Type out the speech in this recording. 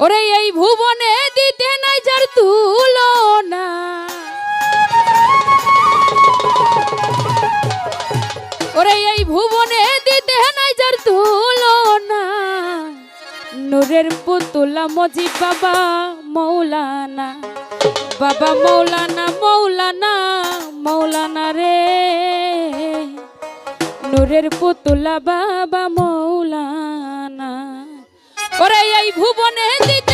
ওরে এই ভুবনে দিতে নাই যার তুলনা। ওরে এই ভুবনে দিতে নাই যার তুলনা। নূরের পুতুলা মজি বাবা মৌলানা। বাবা মৌলানা মৌলানা মৌলানা রে। নূরের পুতুলা বাবা মৌলানা। ওরে এই ভুবনে দিতে